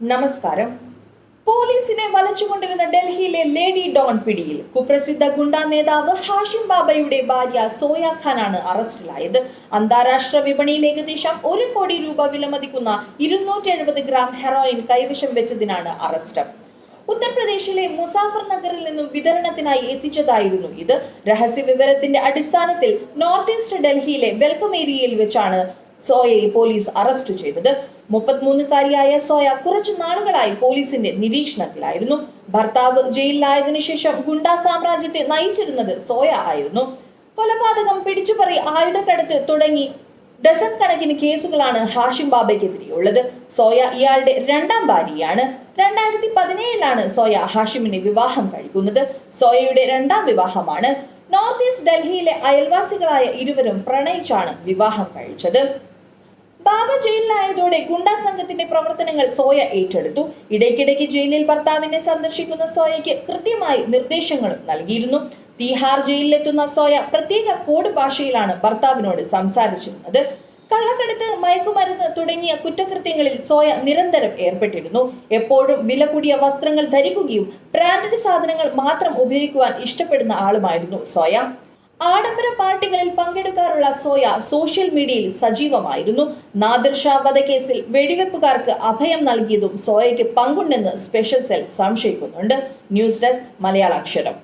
നമസ്കാരം. പോലീസിനെ വലച്ചുകൊണ്ടിരുന്ന ഡൽഹിയിലെ ലേഡി ഡോൺ പിടിയിൽ കുപ്രസിദ്ധ ഗുണ്ടാ നേതാവ് ഹാഷിം ബാബയുടെ ഭാര്യ സോയ ഖാനാണ് അറസ്റ്റിലായത്. അന്താരാഷ്ട്ര വിപണിയിൽ ഏകദേശം ഒരു കോടി രൂപ വിലമതിക്കുന്ന ഇരുന്നൂറ്റി എഴുപത് ഗ്രാം ഹെറോയിൻ കൈവശം വെച്ചതിനാണ് അറസ്റ്റ്. ഉത്തർപ്രദേശിലെ മുസാഫർ നഗറിൽ നിന്നും വിതരണത്തിനായി എത്തിച്ചതായിരുന്നു ഇത്. രഹസ്യ വിവരത്തിന്റെ അടിസ്ഥാനത്തിൽ നോർത്ത് ഈസ്റ്റ് ഡൽഹിയിലെ വെൽക്കം ഏരിയയിൽ വെച്ചാണ് സോയയെ പോലീസ് അറസ്റ്റ് ചെയ്തത്. മുപ്പത്തിമൂന്നുകാരിയായ സോയ കുറച്ചു നാളുകളായി പോലീസിന്റെ നിരീക്ഷണത്തിലായിരുന്നു. ഭർത്താവ് ജയിലിലായതിനു ശേഷം ഗുണ്ടാ സാമ്രാജ്യത്തെ നയിച്ചിരുന്നത് സോയ ആയിരുന്നു. കൊലപാതകം പിടിച്ചുപറി ആയുധക്കടത്ത് തുടങ്ങി ഡസൻ കണക്കിന് കേസുകളാണ് ഹാഷിം ബാബയ്ക്കെതിരെയുള്ളത്. സോയ ഇയാളുടെ രണ്ടാം ഭാര്യയാണ്. രണ്ടായിരത്തി പതിനേഴിലാണ് സോയ ഹാഷിമിനെ വിവാഹം കഴിക്കുന്നത്. സോയയുടെ രണ്ടാം വിവാഹമാണ്. നോർത്ത് ഈസ്റ്റ് ഡൽഹിയിലെ അയൽവാസികളായ ഇരുവരും പ്രണയിച്ചാണ് വിവാഹം കഴിച്ചത്. ബാബ ജയിലിലായതോടെ ഗുണ്ടാ സംഘത്തിന്റെ പ്രവർത്തനങ്ങൾ സോയ ഏറ്റെടുത്തു. ഇടയ്ക്കിടയ്ക്ക് ജയിലിൽ ഭർത്താവിനെ സന്ദർശിക്കുന്ന സോയയ്ക്ക് കൃത്യമായി നിർദ്ദേശങ്ങളും നൽകിയിരുന്നു. തീഹാർ ജയിലിലെത്തുന്ന സോയ പ്രത്യേക കോഡ് ഭാഷയിലാണ് ഭർത്താവിനോട് സംസാരിച്ചിരുന്നത്. കള്ളക്കടത്ത് മയക്കുമരുന്ന് തുടങ്ങിയ കുറ്റകൃത്യങ്ങളിൽ സോയ നിരന്തരം ഏർപ്പെട്ടിരുന്നു. എപ്പോഴും വില കൂടിയ വസ്ത്രങ്ങൾ ധരിക്കുകയും ബ്രാൻഡഡ് സാധനങ്ങൾ മാത്രം ഉപയോഗിക്കുവാൻ ഇഷ്ടപ്പെടുന്ന ആളുമായിരുന്നു സോയ. ആഡംബര പാർട്ടികളിൽ പങ്കെടുക്കാറുള്ള സോയ സോഷ്യൽ മീഡിയയിൽ സജീവമായിരുന്നു. നാദിർ വധക്കേസിൽ വെടിവെപ്പുകാർക്ക് അഭയം നൽകിയതും സോയയ്ക്ക് പങ്കുണ്ടെന്ന് special cell സംശയിക്കുന്നുണ്ട്. News desk Malayala Aksharam